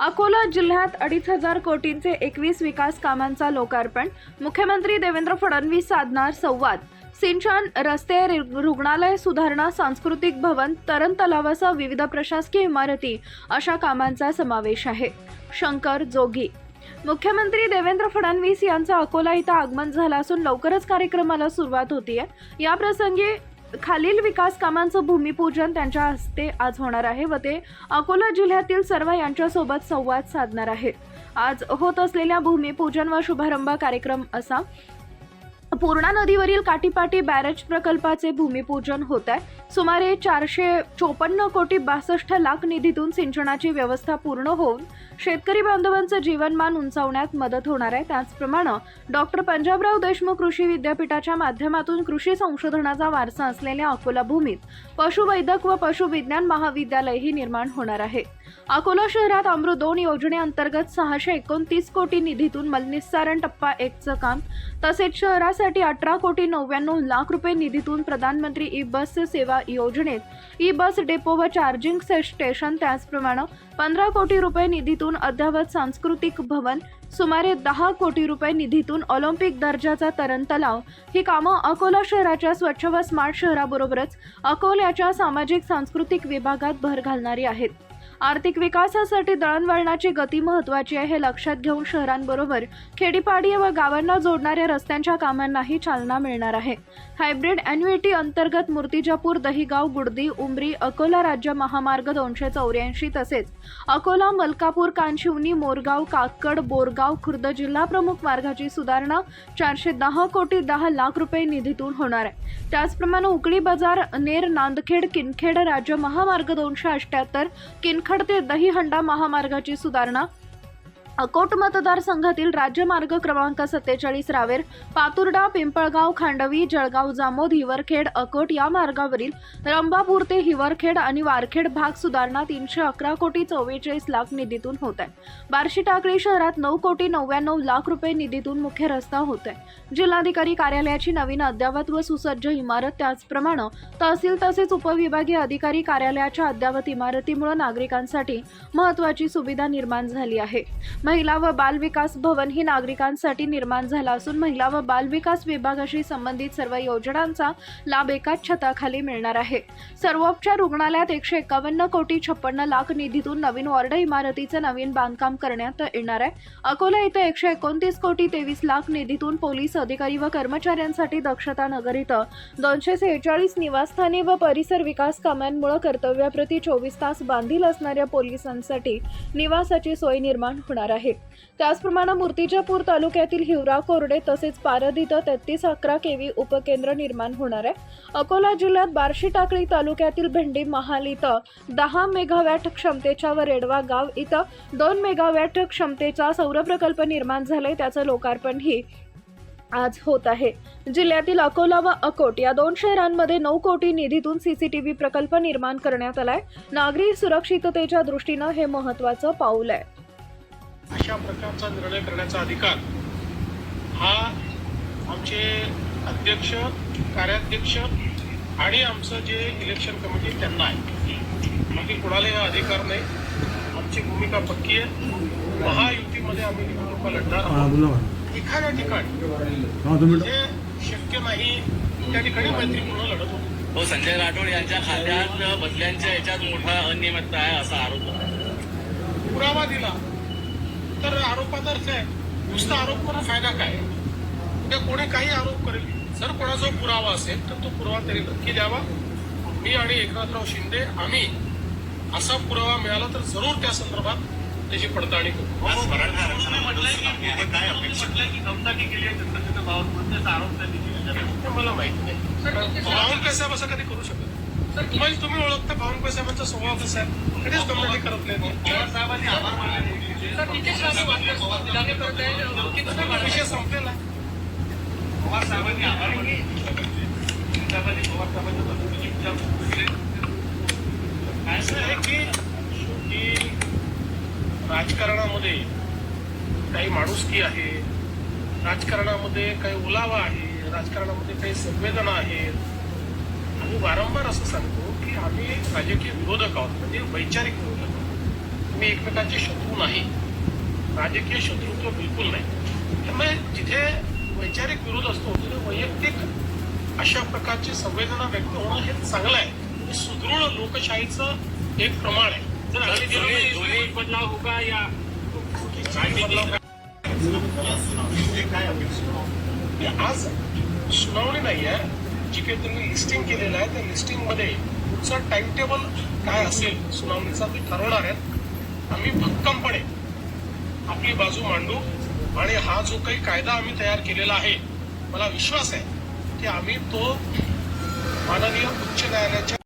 अकोला जिल्ह्यात अडीच हजार कोटींचे एकवीस विकास कामांचा लोकार्पण. मुख्यमंत्री देवेंद्र फडणवीस साधणार संवाद. सिंचन रस्ते रुग्णालय सुधारणा सांस्कृतिक भवन तरण तलावासह विविध प्रशासकीय इमारती अशा कामांचा समावेश आहे. शंकर जोगी. मुख्यमंत्री देवेंद्र फडणवीस यांचं अकोला इथं आगमन झालं असून लवकरच कार्यक्रमाला सुरुवात होतीये. या प्रसंगी खालील विकास कामांचं भूमिपूजन त्यांच्या हस्ते आज होणार आहे व ते अकोला जिल्ह्यातील सर्व यांच्यासोबत संवाद साधणार आहेत आज होत असलेल्या भूमिपूजन व शुभारंभ कार्यक्रम असा पूर्णा नदीवरील काटीपाटी बॅरेज प्रकल्पाचे भूमिपूजन होत आहे. सुमारे चारशे चोपन्न कोटी बासष्ट लाख निधीतून सिंचनाची व्यवस्था पूर्ण होऊन शेतकरी बांधवांचं जीवनमान उंचावण्यात मदत होणार आहे. त्याचप्रमाणे डॉक्टर पंजाबराव देशमुख कृषी विद्यापीठाच्या माध्यमातून कृषी संशोधनाचा वारसा असलेल्या अकोला भूमीत पशुवैद्यक व पशुविज्ञान महाविद्यालयही निर्माण होणार आहे. अकोला शहरात अमृत दोन योजनेअंतर्गत सहाशे एकोणतीस कोटी निधीतून मलनिस्सारण टप्पा एकचं काम. तसेच शहरात यासाठी अठरा कोटी नव्याण्णव लाख रुपये निधीतून प्रधानमंत्री ई बस सेवा योजनेत ई बस डेपो व चार्जिंग से- स्टेशन त्याचप्रमाणे पंधरा कोटी रुपये निधीतून अद्ययावत सांस्कृतिक भवन सुमारे दहा कोटी रुपये निधीतून ऑलिम्पिक दर्जाचा तरण तलाव ही कामं अकोला शहराच्या स्वच्छ व स्मार्ट शहराबरोबरच अकोल्याच्या सामाजिक सांस्कृतिक विभागात भर घालणारी आहेत. आर्थिक विकासासाठी दळणवळणाची गती महत्वाची आहे हे लक्षात घेऊन शहरांबरोबर खेडीपाडी व गावांना जोडणाऱ्या रस्त्यांच्या कामांनाही चालना मिळणार आहे. हायब्रिड अॅन्युइटी अंतर्गत मूर्तिजापूर दहिगाव गुडदी उमरी अकोला राज्य महामार्ग दोनशे चौऱ्याऐंशी तसेच अकोला मलकापूर कानशिवनी मोरगाव काकड बोरगाव खुर्द जिल्हा प्रमुख मार्गाची सुधारणा चारशे दहा कोटी दहा लाख रुपये निधीतून होणार आहे. त्याचप्रमाणे उकळी बाजार नेर नांदखेड किनखेड राज्य महामार्ग दोनशे अठ्याहत्तर किनखड ते दहीहंडा महामार्गाची सुधारणा अकोट मतदारसंघातील राज्यमार्ग क्रमांक सत्तेचाळीस रावेर पातुर्डा पिंपळगाव खांडवी जळगाव जामोद हिवरखेड अकोट या मार्गावरील रंबापूर ते हिवरखेड आणि वारखेड भाग सुधारणा तीनशे अकरा कोटी चव्वेचाळीस लाख निधीतून होत आहे. बार्शी टाकळी शहरात नऊ कोटी नव्याण्णव लाख रुपये निधीतून मुख्य रस्ता होत आहे. जिल्हाधिकारी कार्यालयाची नवीन अद्ययावत व सुसज्ज इमारत त्याचप्रमाणे तहसील तसेच उपविभागीय अधिकारी कार्यालयाच्या अद्ययावत इमारतीमुळे नागरिकांसाठी महत्वाची सुविधा निर्माण झाली आहे. महिला व बाल विकास भवन ही नागरिकांसाठी निर्माण झाला असून महिला व बाल विकास विभागाशी संबंधित सर्व योजनांचा लाभ एकाच छताखाली मिळणार आहे. सर्वोपचार रुग्णालयात एकशे एकावन्न कोटी छप्पन्न लाख निधीतून नवीन वॉर्ड इमारतीचं नवीन बांधकाम करण्यात येणार आहे. अकोला इथं एकशे एकोणतीस कोटी तेवीस लाख निधीतून पोलीस अधिकारी व कर्मचाऱ्यांसाठी दक्षता नगर इथं. दोनशे सेहेचाळीस निवासस्थाने व परिसर विकास कामांमुळे कर्तव्याप्रती चोवीस तास बांधील असणाऱ्या पोलिसांसाठी निवासाची सोय निर्माण होणार आहे. त्याचप्रमाणे मूर्तिजापूर तालुक्यातील हिवरा कोरडे तसेच पारद इथं तेहतीस अकरा केवी उपकेंद्र निर्माण होणार आहे. अकोला जिल्ह्यात बार्शी टाकळी तालुक्यातील भेंडी महाल इथं दहा मेगावॅट क्षमतेच्या व रेडवा गाव इथं दोन मेगावॅट क्षमतेचा सौर प्रकल्प निर्माण झालाय. त्याचं लोकार्पणही आज होत आहे. जिल्ह्यातील अकोला व अकोट या दोन शहरांमध्ये नऊ कोटी निधीतून सीसीटीव्ही प्रकल्प निर्माण करण्यात आलाय. नागरी सुरक्षिततेच्या दृष्टीनं हे महत्वाचं पाऊल आहे. अशा प्रकारचा निर्णय करण्याचा अधिकार हा आमचे अध्यक्ष कार्याध्यक्ष आणि आमचं जे इलेक्शन कमिटी त्यांना आहे. बाकी कुणालाही हा अधिकार नाही. आमची भूमिका पक्की आहे. महायुतीमध्ये आम्ही निवडणुका लढणार हा आहोत एखाद्या ठिकाणी हा जे शक्य नाही त्या ठिकाणी मैत्रीपूर्ण लढत होतो. हो संजय राठोड यांच्या खात्यात बदल्यांच्या याच्यात मोठा अनियमितता आहे असा आरोप. पुरावा दिला. तर आरोपात अर्थ आहे. नुसता आरोप करून फायदा काय? उद्या कोणी काही आरोप करेल जर कोणाचा पुरावा असेल तर तो पुरावा तरी नक्की द्यावा. मी आणि एकनाथराव शिंदे आम्ही असा पुरावा मिळाला तर जरूर त्या संदर्भात त्याची पडताळणी करू. आहे. काय अपेक्षा? की केली आहे आरोप त्यांनी. हे मला माहीत नाही. बावनकुळे साहेब असं कधी करू शकत नाही. तुम्हाला तुम्ही ओळखता बावनकुळे साहेबांचा स्वभाव कसा आहे कधीच करत नाही पवार साहेबांनी आभार मानले विषय संपलेला आहे. पवार साहेबांनी आभार मानले साहेबांनी पवार साहेबांच्या पद्धतीने विचारपूस केली. असं आहे की शेवटी राजकारणामध्ये काही माणुसकी आहे राजकारणामध्ये काही ओलावा आहे राजकारणामध्ये काही संवेदना आहेत आम्ही वारंवार असं सांगतो की आम्ही राजकीय विरोधक आहोत म्हणजे वैचारिक विरोधक आहोत. मी एकमेकांचे शत्रू नाही. राजकीय शत्रुत्व बिलकुल नाही. त्यामुळे जिथे वैचारिक विरोध असतो तिथे वैयक्तिक अशा प्रकारची संवेदना व्यक्त होणं हे चांगलं आहे. हे सुदृढ लोकशाहीचं एक प्रमाण आहे. जर दोन्ही बदलाव होगा या आज सुनावणी नाही आहे. जी काही तुम्ही लिस्टिंग केलेलं आहे त्या लिस्टिंगमध्ये पुढचं टाइम टेबल काय असेल सुनावणीचा ते ठरवणार आहेत आम्ही भक्कमपणे आपली बाजू मांडू आणि हा जो काही कायदा आम्ही तयार केलेला आहे मला विश्वास आहे की आम्ही तो माननीय उच्च न्यायालयाच्या